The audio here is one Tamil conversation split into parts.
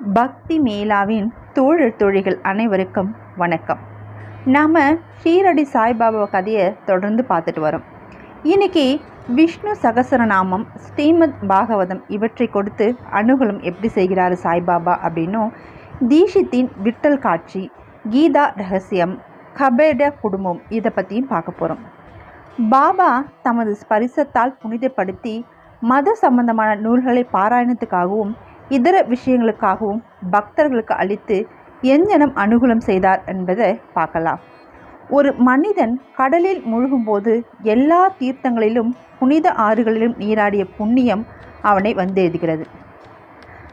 பக்தி மேலாவின் தோழர் தோழிகள் அனைவருக்கும் வணக்கம். நாம் ஷீரடி சாய்பாபா கதையை தொடர்ந்து பார்த்துட்டு வரோம். இன்னைக்கு விஷ்ணு சகசரநாமம் ஸ்ரீமத் பாகவதம் இவற்றை கொடுத்து அணுகலம் எப்படி செய்கிறாரு சாய்பாபா அப்படின்னும் தீஷித்தின் விட்டல் காட்சி கீதா ரகசியம் கபேட குடும்பம் இதை பற்றியும் பார்க்க போகிறோம் பாபா தமது ஸ்பரிசத்தால் புனிதப்படுத்தி மத சம்பந்தமான நூல்களை பாராயணத்துக்காகவும் இதர விஷயங்களுக்காகவும் பக்தர்களுக்கு அளித்து எஞ்சனம் அனுகூலம் செய்தார் என்பதை பார்க்கலாம். ஒரு மனிதன் கடலில் முழுகும்போது எல்லா தீர்த்தங்களிலும் புனித ஆறுகளிலும் நீராடிய புண்ணியம் அவனை வந்தெழுதுகிறது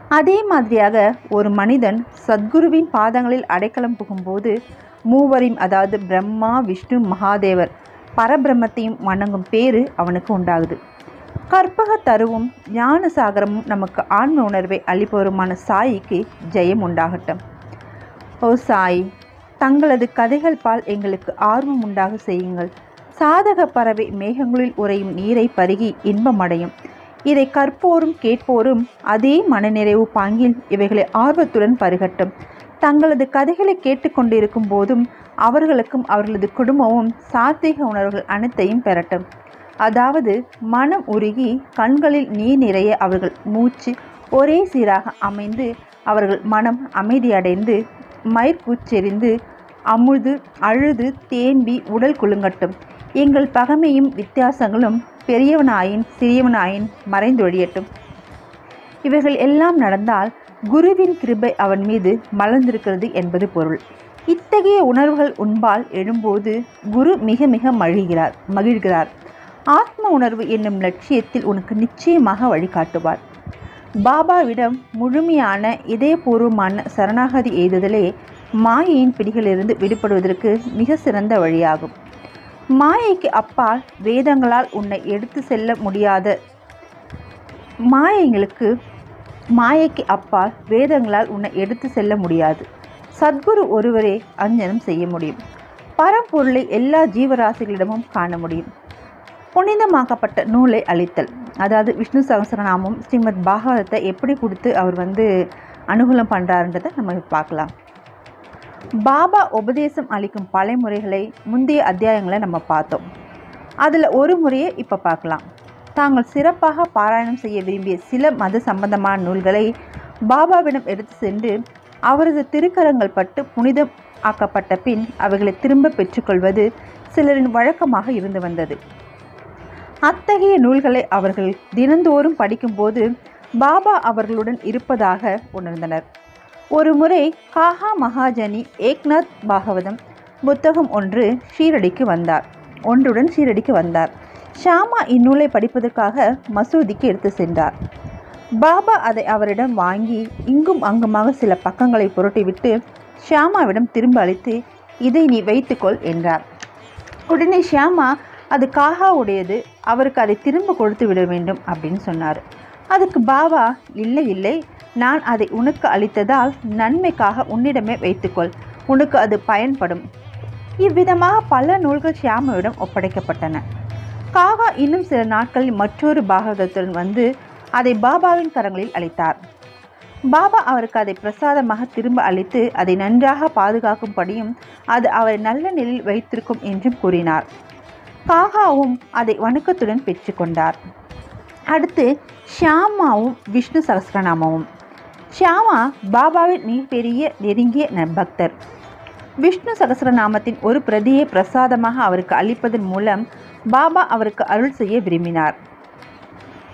அதே மாதிரியாக ஒரு மனிதன் சத்குருவின் பாதங்களில் அடைக்கலம் புகும்போது மூவரையும் அதாவது பிரம்மா விஷ்ணு மகாதேவர் பரபிரம்மத்தையும் வணங்கும் பேரு அவனுக்கு உண்டாகுது. கற்பக தருவும் ஞான சாகரமும் நமக்கு ஆன்ம உணர்வை அளிப்பவருமான சாயிக்கு ஜெயம் உண்டாகட்டும். ஓ சாய் தங்களது கதைகள் பால் எங்களுக்கு ஆர்வம் உண்டாக செய்யுங்கள். சாதக பறவை மேகங்களில் உறையும் நீரை பருகி இன்பமடையும் இதை கற்போரும் கேட்போரும் அதே மனநிறைவு பாங்கில் இவைகளை ஆர்வத்துடன் பருகட்டும். தங்களது கதைகளை கேட்டுக்கொண்டிருக்கும் போதும் அவர்களுக்கும் அவர்களது குடும்பமும் சாத்வீக உணர்வுகள் அனைத்தையும் பெறட்டும். அதாவது மனம் உருகி கண்களில் நீர் நிறைய அவர்கள் மூச்சு ஒரே சீராக அமைந்து அவர்கள் மனம் அமைதியடைந்து மயிர்கூச்செறிந்து அமுது அழுது தேம்பி உடல் குலுங்கட்டும். எங்கள் பகமையும் வித்தியாசங்களும் பெரியவனாயின் சிறியவனாயின் மறைந்தொழியட்டும். இவைகள் எல்லாம் நடந்தால் குருவின் கிருபை அவன் மீது மலர்ந்திருக்கிறது என்பது பொருள். இத்தகைய உணர்வுகள் உண்பால் எழும்போது குரு மிக மிக மகிழ்கிறார் மகிழ்கிறார். ஆத்ம உணர்வு என்னும் லட்சியத்தில் உனக்கு நிச்சயமாக வழிகாட்டுவார். பாபாவிடம் முழுமையான இதயபூர்வமான சரணாகதி எய்துதலே மாயையின் பிடிகளிலிருந்து விடுபடுவதற்கு மிக சிறந்த வழியாகும். மாயைக்கு அப்பால் வேதங்களால் உன்னை எடுத்து செல்ல முடியாத மாயைகளுக்கு மாயைக்கு அப்பால் வேதங்களால் உன்னை எடுத்து செல்ல முடியாது. சத்குரு ஒருவரே அஞ்சனம் செய்ய முடியும். பரம்பொருளை எல்லா ஜீவராசிகளிடமும் காண முடியும். புனிதமாக்கப்பட்ட நூலை அளித்தல். அதாவது விஷ்ணு சகசரநாமம் ஸ்ரீமத் பாகவதத்தை எப்படி கொடுத்து அவர் வந்து அனுகூலம் பண்ணுறாருன்றதை நம்ம பார்க்கலாம். பாபா உபதேசம் அளிக்கும் பழைமுறைகளை முந்தைய அத்தியாயங்களை நம்ம பார்த்தோம். அதில் ஒரு முறையை இப்போ பார்க்கலாம். தாங்கள் சிறப்பாக பாராயணம் செய்ய விரும்பிய சில மத சம்பந்தமான நூல்களை பாபாவிடம் எடுத்து சென்று அவரது திருக்கரங்கள் பட்டு புனிதம் ஆக்கப்பட்ட பின் அவைகளை திரும்ப பெற்றுக்கொள்வது சிலரின் வழக்கமாக இருந்து வந்தது. அத்தகைய நூல்களை அவர்கள் தினந்தோறும் படிக்கும்போது பாபா அவர்களுடன் இருப்பதாக உணர்ந்தனர். ஒரு முறை காஹா மகாஜனி ஏக்நாத் பாகவதம் புத்தகம் ஒன்று ஷீரடிக்கு வந்தார். ஒன்றுடன் ஷீரடிக்கு வந்தார். ஷாமா இந்நூலை படிப்பதற்காக மசூதிக்கு எடுத்து சென்றார். பாபா அதை அவரிடம் வாங்கி இங்கும் அங்குமாக சில பக்கங்களை புரட்டிவிட்டு ஷியாமாவிடம் திரும்ப அளித்து இதை நீ வைத்துக்கொள் என்றார். உடனே ஷியாமா அது காகா உடையது அவருக்கு அதை திரும்ப கொடுத்து விட வேண்டும் அப்படின்னு சொன்னார். அதுக்கு பாபா இல்லை இல்லை நான் அதை உனக்கு அளித்ததால் நன்மைக்காக உன்னிடமே வைத்துக்கொள் உனக்கு அது பயன்படும். இவ்விதமாக பல நூல்கள் ஷியாமாவிடம் ஒப்படைக்கப்பட்டன. காகா இன்னும் சில நாட்களில் மற்றொரு பாககத்துடன் வந்து அதை பாபாவின் கரங்களில் அளித்தார். பாபா அவருக்கு அதை பிரசாதமாக திரும்ப அளித்து அதை நன்றாக பாதுகாக்கும்படியும் அது அவரை நல்ல நிலையில் வைத்திருக்கும் என்றும் கூறினார். காகாவும் அதை வணக்கத்துடன் பெற்றுக்கொண்டார். அடுத்து ஷியாமாவும் விஷ்ணு சகஸ்ரநாமமும் ஷியாமா பாபாவின் மிகப்பெரிய நெருங்கிய பக்தர். விஷ்ணு சகஸ்ரநாமத்தின் ஒரு பிரதியை பிரசாதமாக அவருக்கு அளிப்பதன் மூலம் பாபா அவருக்கு அருள் செய்ய விரும்பினார்.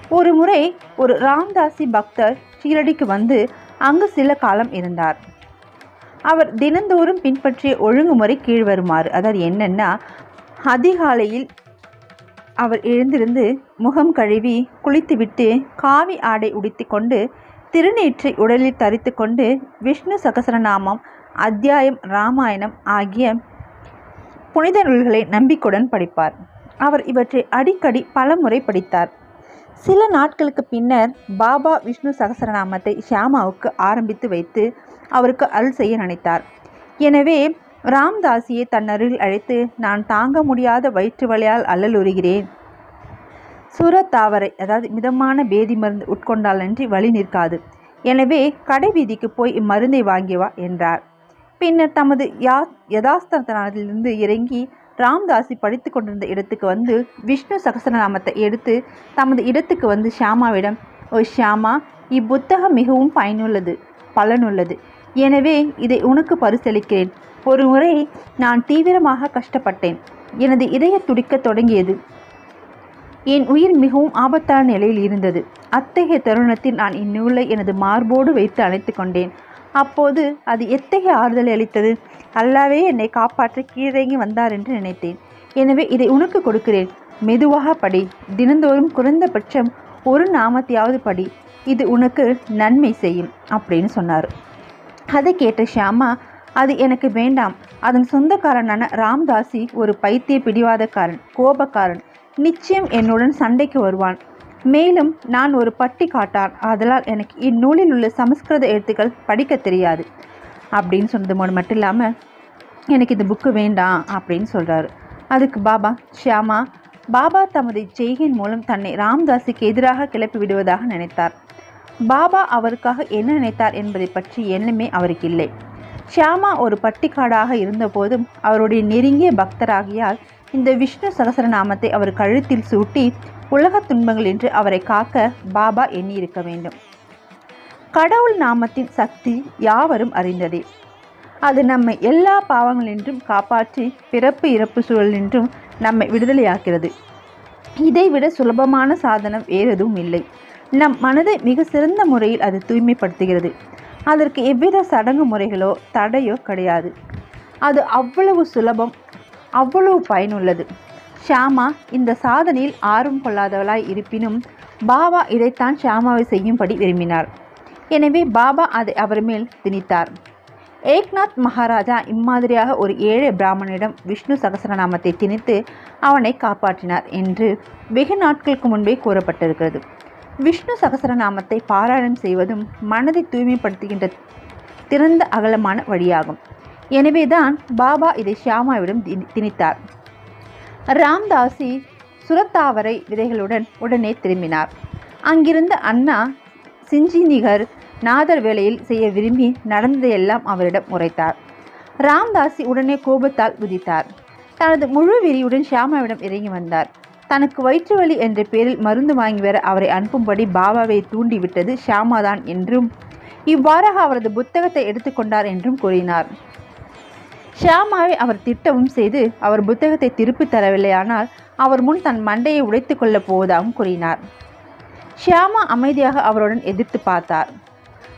ஒரு முறை ஒரு ராம்தாசி பக்தர் ஷீரடிக்கு வந்து அங்கு சில காலம் இருந்தார். அவர் தினந்தோறும் பின்பற்றிய ஒழுங்குமுறை கீழ் வருமாறு அதாவது என்னென்னா அதிகாலையில் அவர் எழுந்திருந்து முகம் கழுவி குளித்துவிட்டு காவி ஆடை உடுத்தி கொண்டு திருநீற்றை உடலில் தரித்து கொண்டு விஷ்ணு சகசரநாமம் அத்தியாயம் ராமாயணம் ஆகிய புனித நூல்களை நம்பிக்கையுடன் படிப்பார். அவர் இவற்றை அடிக்கடி பலமுறை படித்தார். சில நாட்களுக்கு பின்னர் பாபா விஷ்ணு சகசரநாமத்தை ஷியாமாவுக்கு ஆரம்பித்து வைத்து அவருக்கு அருள் செய்ய நினைத்தார். எனவே ராம்தாசியை தன்னருகில் அழைத்து நான் தாங்க முடியாத வயிற்று வலியால் அல்லலுறுகிறேன் சுரத்தாவரை அதாவது மிதமான பேதி மருந்து உட்கொண்டாலன்றி வழி நிற்காது. எனவே கடைவீதிக்கு போய் இம்மருந்தை வாங்கி வா என்றார். பின்னர் தமது யா யதாஸ்தனத்திலிருந்து இறங்கி ராம்தாசி படித்து கொண்டிருந்த இடத்துக்கு வந்து விஷ்ணு சகசரநாமத்தை எடுத்து தமது இடத்துக்கு வந்து ஷியாமாவிடம் ஓ ஷியாமா இப்புத்தகம் மிகவும் பயனுள்ளது பலனுள்ளது. எனவே இதை உனக்கு பரிசளிக்கிறேன். ஒரு முறை நான் தீவிரமாக கஷ்டப்பட்டேன். எனது இதய துடிக்க தொடங்கியது. என் உயிர் மிகவும் ஆபத்தான நிலையில் இருந்தது. அத்தகைய தருணத்தில் நான் இந்நூலை எனது மார்போடு வைத்து அணைத்து கொண்டேன். அப்போது அது எத்தகைய ஆறுதலை அளித்தது? அல்லாவே என்னை காப்பாற்ற கீழறங்கி வந்தார் என்று நினைத்தேன். எனவே இதை உனக்கு கொடுக்கிறேன். மெதுவாக படி. தினந்தோறும் குறைந்தபட்சம் ஒரு நாமத்தையாவது படி. இது உனக்கு நன்மை செய்யும் அப்படின்னு சொன்னார். அதை கேட்ட ஷியாமா அது எனக்கு வேண்டாம். அதன் சொந்தக்காரனான ராம்தாசி ஒரு பைத்திய பிடிவாதக்காரன் கோபக்காரன். நிச்சயம் என்னுடன் சண்டைக்கு வருவான். மேலும் நான் ஒரு பட்டி காட்டான். அதனால் எனக்கு இந்நூலில் உள்ள சமஸ்கிருத எழுத்துக்கள் படிக்க தெரியாது. அப்படின்னு சொன்னது மூணு மட்டும் இல்லாமல் எனக்கு இந்த புக்கு வேண்டாம் அப்படின்னு சொல்கிறாரு அதுக்கு பாபா ஷியாமா பாபா தமது செய்கையின் மூலம் தன்னை ராம்தாஸுக்கு எதிராக கிளப்பி விடுவதாக நினைத்தார். பாபா அவருக்காக என்ன நினைத்தார் என்பதை பற்றி எண்ணமே அவருக்கு இல்லை. ஷியாமா ஒரு பட்டிக்காடாக இருந்தபோதும் அவருடைய நெருங்கிய பக்தராகியால் இந்த விஷ்ணு சகசரநாமத்தை அவர் கழுத்தில் சூட்டி உலகத் துன்பங்கள் என்று அவரை காக்க பாபா எண்ணியிருக்க வேண்டும். கடவுள் நாமத்தின் சக்தி யாவரும் அறிந்ததே. அது நம்மை எல்லா பாவங்களின்றும் காப்பாற்றி பிறப்பு இறப்பு சூழலின்றும் நம்மை விடுதலையாக்கிறது. இதைவிட சுலபமான சாதனம் வேறு எதுவும் இல்லை. நம் மனதை மிக சிறந்த முறையில் அது தூய்மைப்படுத்துகிறது. அதற்கு எவ்வித சடங்கு முறைகளோ தடையோ கிடையாது. அது அவ்வளவு சுலபம் அவ்வளவு பயனுள்ளது. ஷியாமா இந்த சாதனையில் ஆர்வம் கொள்ளாதவளாய் இருப்பினும் பாபா இதைத்தான் ஷியாமாவை செய்யும்படி விரும்பினார். எனவே பாபா அதை அவர் மேல் திணித்தார். ஏக்நாத் மகாராஜா இம்மாதிரியாக ஒரு ஏழை பிராமணனிடம் விஷ்ணு சகசரநாமத்தை திணித்து அவனை காப்பாற்றினார் என்று வெகு நாட்களுக்கு முன்பே கூறப்பட்டிருக்கிறது. விஷ்ணு சகசரநாமத்தை பாராயணம் செய்வதும் மனதை தூய்மைப்படுத்துகின்ற திறந்த அகலமான வழியாகும். எனவேதான் பாபா இதை ஷியாமாவிடம் திணித்தார். ராம்தாசி சுரத்தாவரை விதைகளுடன் உடனே திரும்பினார். அங்கிருந்த அண்ணா சிஞ்சினிகர் நாதர் வேலையில் செய்ய விரும்பி நடந்ததையெல்லாம் அவரிடம் உரைத்தார். ராம்தாசி உடனே கோபத்தால் குதித்தார். தனது முழு விரியுடன் ஷியாமாவிடம் இறங்கி வந்தார். தனக்கு வயிற்று வலி என்ற பேரில் மருந்து வாங்கி வர அவரை அனுப்பும்படி பாபாவை தூண்டிவிட்டது ஷியாமாதான் என்றும் இவ்வாறாக அவரது புத்தகத்தை எடுத்துக்கொண்டார் என்றும் கூறினார். ஷியாமாவை அவர் திட்டவும் செய்து அவர் புத்தகத்தை திருப்பித் தரவில்லையானால் அவர் முன் தன் மண்டையை உடைத்து கொள்ளப் போவதாகவும் கூறினார். ஷியாமா அமைதியாக அவருடன் எதிர்த்து பார்த்தார்.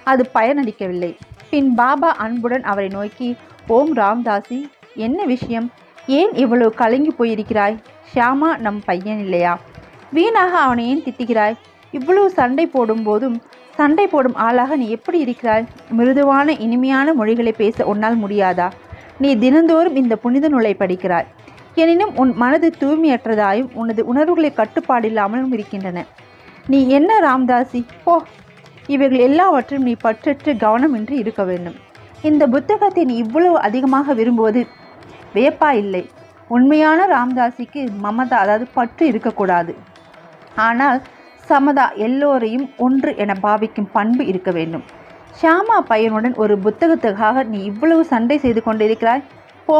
அது பயனளிக்கவில்லை. பின் பாபா அன்புடன் அவரை நோக்கி ஓம் ராம்தாசி என்ன விஷயம்? ஏன் இவ்வளவு கலங்கி போயிருக்கிறாய்? ஷியாமா நம் பையன் இல்லையா? வீணாக அவனை ஏன் திட்டுகிறாய்? இவ்வளவு சண்டை போடும் போதும் சண்டை போடும் ஆளாக நீ எப்படி இருக்கிறாய்? மிருதுவான இனிமையான மொழிகளை பேச உன்னால் முடியாதா? நீ தினந்தோறும் இந்த புனித நூலை படிக்கிறாய். எனினும் உன் மனது தூய்மையற்றதாயும் உனது உணர்வுகளை கட்டுப்பாடில்லாமலும் இருக்கின்றன. நீ என்ன ராம்தாசி? போ. இவைகள் எல்லாவற்றும் நீ பற்றற்று கவனமின்றி இருக்க வேண்டும். இந்த புத்தகத்தை நீ இவ்வளவு அதிகமாக விரும்புவது வியப்பா இல்லை. உண்மையான ராம்தாசிக்கு மமதா அதாவது பற்று இருக்கக்கூடாது. ஆனால் சமதா எல்லோரையும் ஒன்று என பாவிக்கும் பண்பு இருக்க வேண்டும். ஷியாமா பையனுடன் ஒரு புத்தகத்துக்காக நீ இவ்வளவு சண்டை செய்து கொண்டிருக்கிறாய்? போ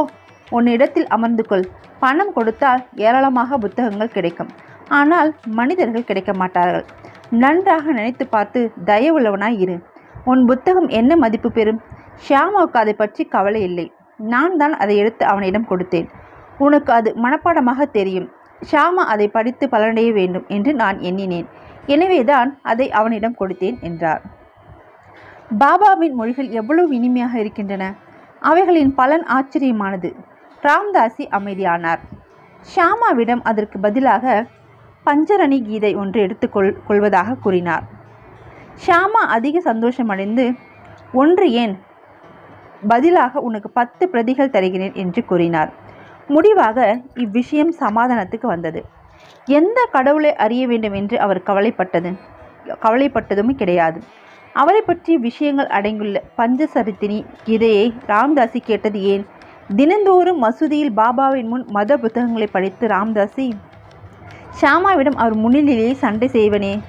உன்னிடத்தில் அமர்ந்து கொள். பணம் கொடுத்தால் ஏராளமாக புத்தகங்கள் கிடைக்கும். ஆனால் மனிதர்கள் கிடைக்க மாட்டார்கள். நன்றாக நினைத்து பார்த்து தயவுள்ளவனாய் இரு. உன் புத்தகம் என்ன மதிப்பு பெறும்? ஷியாமாவுக்கு அதை பற்றி கவலை இல்லை. நான் தான் அதை எடுத்து அவனிடம் கொடுத்தேன். உனக்கு அது மனப்பாடமாக தெரியும். ஷாமா அதை படித்து பலனடைய வேண்டும் என்று நான் எண்ணினேன். எனவேதான் அதை அவனிடம் கொடுத்தேன் என்றார். பாபாவின் மொழிகள் எவ்வளவு இனிமையாக இருக்கின்றன. அவைகளின் பலன் ஆச்சரியமானது. ராம்தாசி அமைதியானார். ஷாமாவிடம் அதற்கு பதிலாக பஞ்சரணி கீதை ஒன்று எடுத்துக்கொள் கொள்வதாக கூறினார். ஷாமா அதிக சந்தோஷமடைந்து ஒன்று ஏன்? பதிலாக உனக்கு பத்து பிரதிகள் தருகிறேன் என்று கூறினார். முடிவாக இவ்விஷயம் சமாதானத்துக்கு வந்தது. எந்த கடவுளை அறிய வேண்டும் என்று அவர் கவலைப்பட்டது. கவலைப்பட்டதும் கிடையாது. அவரை பற்றிய விஷயங்கள் அடங்கியுள்ள பஞ்சசரித்தினி கீதையை ராம்தாசி கேட்டது ஏன்? தினந்தோறும் மசூதியில் பாபாவின் முன் மத புத்தகங்களை படித்து ராம்தாசி ஷாமாவிடம் அவர் முன்னிலையிலேயே சண்டை செய்வனே?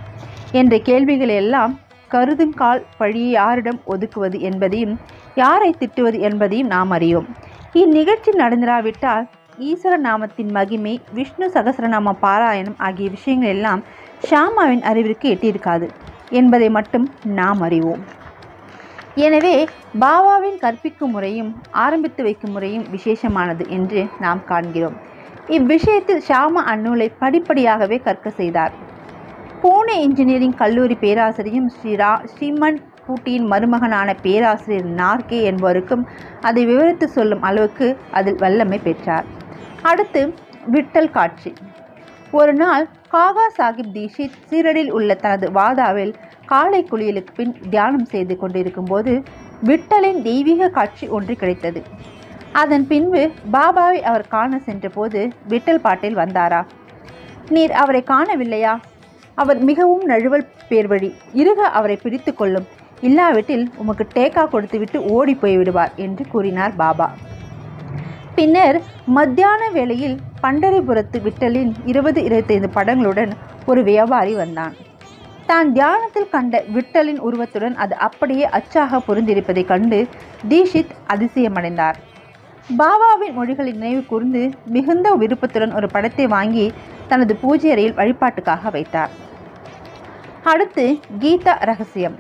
என்ற கேள்விகள் எல்லாம் கருதுங்கால் பழியை யாரிடம் ஒதுக்குவது என்பதையும் யாரை திட்டுவது என்பதையும் நாம் அறியோம் இந்நிகழ்ச்சி நடந்திராவிட்டால் ஈஸ்வர நாமத்தின் மகிமை விஷ்ணு சகசரநாம பாராயணம் ஆகிய விஷயங்கள் எல்லாம் ஷாமாவின் அறிவிற்கு எட்டியிருக்காது என்பதை மட்டும் நாம் அறிவோம். எனவே பாபாவின் கற்பிக்கும் முறையும் ஆரம்பித்து வைக்கும் முறையும் விசேஷமானது என்று நாம் காண்கிறோம். இவ்விஷயத்தில் ஷாமா அந்நூலை படிப்படியாகவே கற்க செய்தார். பூனே இன்ஜினியரிங் கல்லூரி பேராசிரியும் ஸ்ரீரா ஸ்ரீமன் பூட்டியின் மருமகனான பேராசிரியர் நார்கே என்பவருக்கும் அதை விவரித்து சொல்லும் அளவுக்கு அதில் வல்லமை பெற்றார். அடுத்து விட்டல் காட்சி. ஒரு நாள் காகா சாஹிப் தீஷித் சீரடில் உள்ள தனது வாதாவில் காலை குளியலுக்கு பின் தியானம் செய்து கொண்டிருக்கும் போது விட்டலின் தெய்வீக காட்சி ஒன்று கிடைத்தது. அதன் பின்பு பாபாவை அவர் காண சென்றபோது விட்டல் பாட்டில் வந்தாரா? நீர் அவரை காணவில்லையா? அவர் மிகவும் நழுவல் பேர்வழி. இருக அவரை பிடித்து கொள்ளும். இல்லாவிட்டில் உமக்கு டேக்கா கொடுத்துவிட்டு ஓடி போய்விடுவார் என்று கூறினார் பாபா. பின்னர் மத்தியான வேளையில் பண்டரிபுரத்து விட்டலின் இருபது இருபத்தைந்து படங்களுடன் ஒரு வியாபாரி வந்தான். தான் தியானத்தில் கண்ட விட்டலின் உருவத்துடன் அது அப்படியே அச்சாக பொருந்திருப்பதைக் கண்டு தீஷித் அதிசயமடைந்தார். பாபாவின் மொழிகளை நினைவு கூர்ந்து மிகுந்த விருப்பத்துடன் ஒரு படத்தை வாங்கி தனது பூஜை அறையில் வழிபாட்டுக்காக வைத்தார். அடுத்து கீதா ரகசியம்.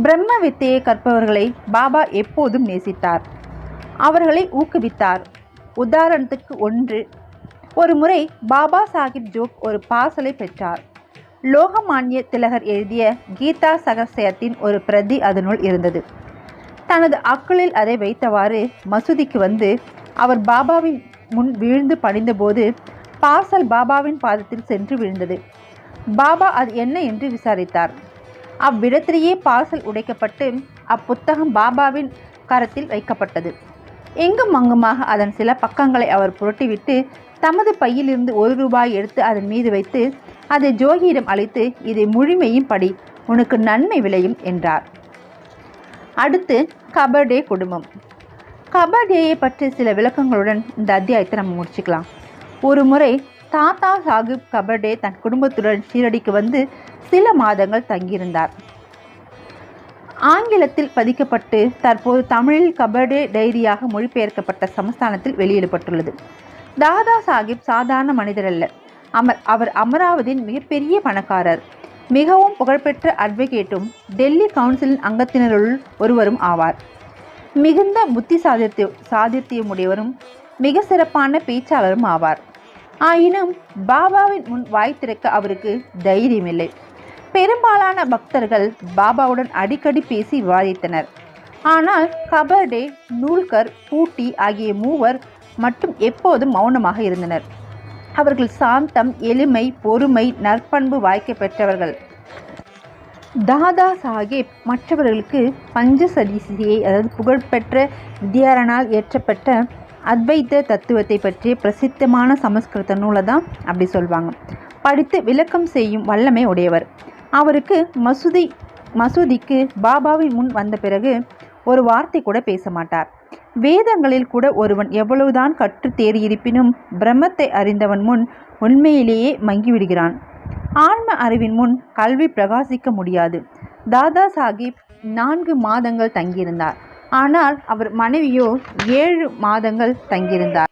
பிரம்ம வித்தையை கற்பவர்களை பாபா எப்போதும் நேசித்தார். அவர்களை ஊக்குவித்தார். உதாரணத்துக்கு ஒன்று ஒரு முறை பாபா சாஹிப் ஜோக் ஒரு பாசலை பெற்றார். லோகமானிய திலகர் எழுதிய கீதா சகசயத்தின் ஒரு பிரதி அதனுள் இருந்தது. தனது அக்குளில் அதை வைத்தவாறு மசூதிக்கு வந்து அவர் பாபாவின் முன் வீழ்ந்து பணிந்தபோது பார்சல் பாபாவின் பாதத்தில் சென்று விழுந்தது. பாபா அது என்ன என்று விசாரித்தார். அவ்விடத்திலேயே பார்சல் உடைக்கப்பட்டு அப்புத்தகம் பாபாவின் கரத்தில் வைக்கப்பட்டது. எங்கும் அங்குமாக அதன் சில பக்கங்களை அவர் புரட்டிவிட்டு தமது பையிலிருந்து ஒரு ரூபாய் எடுத்து அதன் மீது வைத்து அதை ஜோகியிடம் அளித்து இதை முழுமையும் படி உனக்கு நன்மை விளையும் என்றார். அடுத்து கபடே குடும்பம். கபர்டேயை பற்றி சில விளக்கங்களுடன் இந்த அத்தியாயத்தை நம்ம முடிச்சுக்கலாம். ஒரு முறை தாத்தா சாஹிப் கபடே தன் குடும்பத்துடன் ஷீரடிக்கு வந்து சில மாதங்கள் தங்கியிருந்தார். ஆங்கிலத்தில் பதிக்கப்பட்டு தற்போது தமிழில் கபடே டைரியாக மொழிபெயர்க்கப்பட்ட சமஸ்தானத்தில் வெளியிடப்பட்டுள்ளது. தாதா சாஹிப் சாதாரண மனிதர் அல்ல. அமர் அவர் அமராவதியின் மிகப்பெரிய பணக்காரர். மிகவும் புகழ்பெற்ற அட்வொகேட்டும் டெல்லி கவுன்சிலின் அங்கத்தினருள் ஒருவரும் ஆவார். மிகுந்த புத்தி சாதித்ய சாதித்யமுடையவரும் மிக சிறப்பான பேச்சாளரும் ஆவார். ஆயினும் பாபாவின் முன் வாய் திறக்க அவருக்கு தைரியமில்லை. பெரும்பாலான பக்தர்கள் பாபாவுடன் அடிக்கடி பேசி விவாதித்தனர். ஆனால் கபர்டே நூல்கர் பூட்டி ஆகிய மூவர் மட்டும் எப்போதும் மௌனமாக இருந்தனர். அவர்கள் சாந்தம் எளிமை பொறுமை நற்பண்பு வாய்க்க பெற்றவர்கள். தாதா சாஹேப் மற்றவர்களுக்கு பஞ்சசதிசியை அதாவது புகழ்பெற்ற வித்யாரனால் இயற்றப்பட்ட அத்வைத்த தத்துவத்தை பற்றிய பிரசித்தமான சமஸ்கிருத நூலை தான் அப்படி சொல்வாங்க. படித்து விளக்கம் செய்யும் வல்லமை உடையவர். அவருக்கு மசூதி மசூதிக்கு பாபாவை முன் வந்த பிறகு ஒரு வார்த்தை கூட பேச மாட்டார். வேதங்களில் கூட ஒருவன் எவ்வளவுதான் கற்று தேறியிருப்பினும் பிரம்மத்தை அறிந்தவன் முன் உண்மையிலேயே மங்கிவிடுகிறான். ஆன்ம அறிவின் முன் கல்வி பிரகாசிக்க முடியாது. தாதா சாஹிப் நான்கு மாதங்கள் தங்கியிருந்தார். ஆனால் அவர் மனைவியோ ஏழு மாதங்கள் தங்கியிருந்தார்.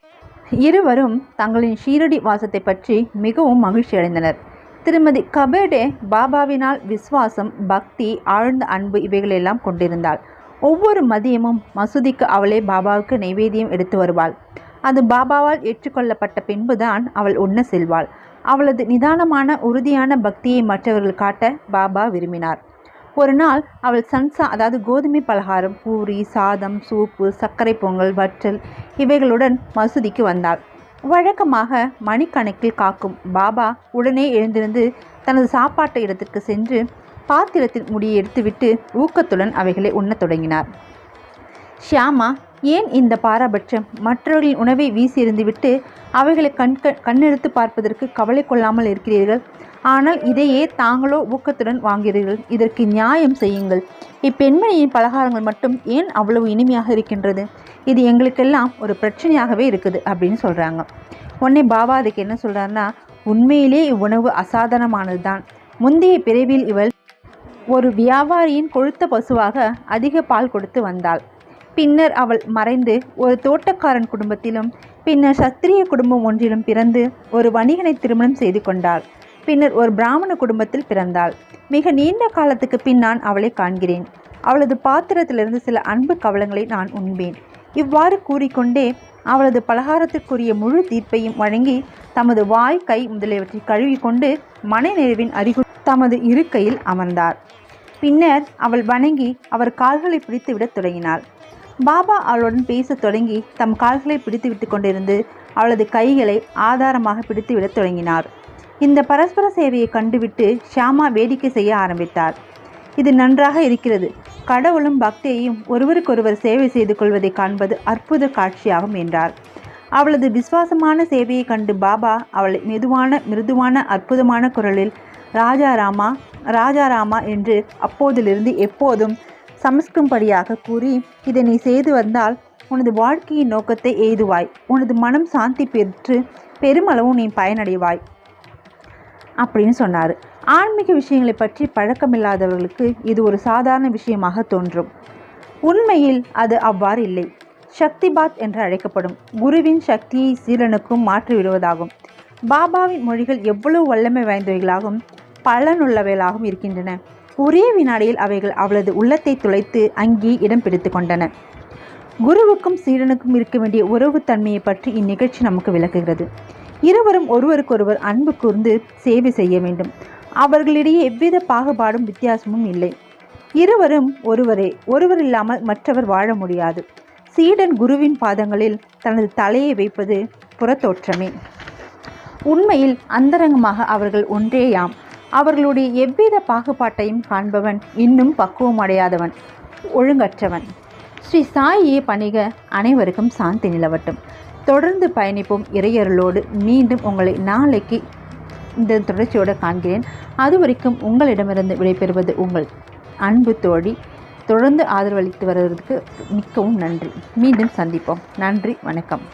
இருவரும் தங்களின் ஷீரடி வாசத்தை பற்றி மிகவும் மகிழ்ச்சி அடைந்தனர் திருமதி கபேடே பாபாவினால் விசுவாசம் பக்தி ஆழ்ந்த அன்பு இவைகளெல்லாம் கொண்டிருந்தாள். ஒவ்வொரு மதியமும் மசூதிக்கு அவளே பாபாவுக்கு நைவேத்தியம் எடுத்து வருவாள். அது பாபாவால் ஏற்றுக்கொள்ளப்பட்ட பின்புதான் அவள் உண்ண செல்வாள். அவளது நிதானமான உறுதியான பக்தியை மற்றவர்கள் காட்ட பாபா விரும்பினார். ஒரு நாள் அவள் சன்சா அதாவது கோதுமை பலகாரம் பூரி சாதம் சூப்பு சர்க்கரை பொங்கல் வற்றல் இவைகளுடன் மசூதிக்கு வந்தாள். வழக்கமாக மணிக்கணக்கில் காக்கும் பாபா உடனே எழுந்திருந்து தனது சாப்பாட்டு இடத்திற்கு சென்று பாத்திரத்தில் முடியை எடுத்துவிட்டு ஊக்கத்துடன் அவைகளை உண்ணத் தொடங்கினார். ஷியாமா ஏன் இந்த பாரபட்சம்? மற்றவர்களின் உணவை வீசியிருந்துவிட்டு அவைகளை கண் கண்ணெடுத்து பார்ப்பதற்கு கவலை கொள்ளாமல் இருக்கிறீர்கள்? ஆனால் இதையே தாங்களோ ஊக்கத்துடன் வாங்கிறீர்கள் இதற்கு நியாயம் செய்யுங்கள். இப்பெண்மணியின் பலகாரங்கள் மட்டும் ஏன் அவ்வளவு இனிமையாக இருக்கின்றது? இது எங்களுக்கெல்லாம் ஒரு பிரச்சனையாகவே இருக்குது அப்படின்னு சொல்கிறாங்க உடனே பாபா அதுக்கு என்ன சொல்கிறாருன்னா உண்மையிலே இவ்வுணவு அசாதாரணமானது தான் முந்தைய பிறவியில் இவள் ஒரு வியாபாரியின் கொழுத்த பசுவாக அதிக பால் கொடுத்து வந்தாள். பின்னர் அவள் மறைந்து ஒரு தோட்டக்காரன் குடும்பத்திலும் பின்னர் சத்திரிய குடும்பம் ஒன்றிலும் பிறந்து ஒரு வணிகனை திருமணம் செய்து கொண்டாள். பின்னர் ஒரு பிராமண குடும்பத்தில் பிறந்தாள். மிக நீண்ட காலத்துக்கு பின் நான் அவளை காண்கிறேன். அவளது பாத்திரத்திலிருந்து சில அன்பு கவலங்களை நான் உண்பேன். இவ்வாறு கூறிக்கொண்டே அவளது பலகாரத்திற்குரிய முழு தீர்ப்பையும் வழங்கி தமது வாய் கை முதலியவற்றை கழுவிக்கொண்டு மனநிறைவின் அறிகு தமது இருக்கையில் அமர்ந்தார். பின்னர் அவள் வணங்கி அவர் கால்களை பிடித்துவிடத் தொடங்கினாள். பாபா அவளுடன் பேசத் தொடங்கி தம் கால்களை பிடித்து விட்டு கொண்டிருந்து அவளது கைகளை ஆதாரமாக பிடித்து விடத் தொடங்கினார். இந்த பரஸ்பர சேவையை கண்டுவிட்டு ஷியாமா வேடிக்கை செய்ய ஆரம்பித்தார். இது நன்றாக இருக்கிறது. கடவுளும் பக்தியையும் ஒருவருக்கொருவர் சேவை செய்து கொள்வதை காண்பது அற்புத காட்சியாகும் என்றார். அவளது விசுவாசமான சேவையை கண்டு பாபா அவளை மெதுவான மிருதுவான அற்புதமான குரலில் ராஜாராமா ராஜாராமா என்று அப்போதிலிருந்து எப்போதும் சமஸ்கும்படியாக கூறி இதை நீ செய்து வந்தால் உனது வாழ்க்கையின் நோக்கத்தை எய்துவாய். உனது மனம் சாந்தி பெற்று பெருமளவும் நீ பயனடைவாய். அப்படின்னு சொன்னார். ஆன்மீக விஷயங்களை பற்றி பழக்கமில்லாதவர்களுக்கு இது ஒரு சாதாரண விஷயமாக தோன்றும். உண்மையில் அது அவ்வாறு இல்லை. சக்திபாத் என்று அழைக்கப்படும் குருவின் சக்தியை சீரனுக்கும் மாற்றிவிடுவதாகும். பாபாவின் மொழிகள் எவ்வளவு வல்லமை வாய்ந்தவைகளாகவும் பலனுள்ளவைகளாகவும் இருக்கின்றன. ஒரே வினாடியில் அவைகள் அவளது உள்ளத்தை துளைத்து அங்கே இடம் பிடித்து கொண்டன. குருவுக்கும் சீடனுக்கும் இருக்க வேண்டிய உறவு தன்மையை பற்றி இந்நிகழ்ச்சி நமக்கு விளக்குகிறது. இருவரும் ஒருவருக்கொருவர் அன்பு கூர்ந்து சேவை செய்ய வேண்டும். அவர்களிடையே எவ்வித பாகுபாடும் வித்தியாசமும் இல்லை. இருவரும் ஒருவரே ஒருவர் இல்லாமல் மற்றவர் வாழ முடியாது. சீடன் குருவின் பாதங்களில் தனது தலையை வைப்பது புறத்தோற்றமே. உண்மையில் அந்தரங்கமாக அவர்கள் ஒன்றேயாம். அவர்களுடைய எவ்வித பாகுபாட்டையும் காண்பவன் இன்னும் பக்குவமடையாதவன் ஒழுங்கற்றவன். ஸ்ரீ சாயியை பணிக அனைவருக்கும் சாந்தி நிலவட்டும். தொடர்ந்து பயணிப்போம் இறையர்களோடு மீண்டும் உங்களை நாளைக்கு இந்த தொடர்ச்சியோடு காண்கிறேன். அது வரைக்கும் உங்களிடமிருந்து விடைபெறுவது உங்கள் அன்பு தோழி. தொடர்ந்து ஆதரவளித்து வருவதற்கு மிக்கவும் நன்றி. மீண்டும் சந்திப்போம். நன்றி. வணக்கம்.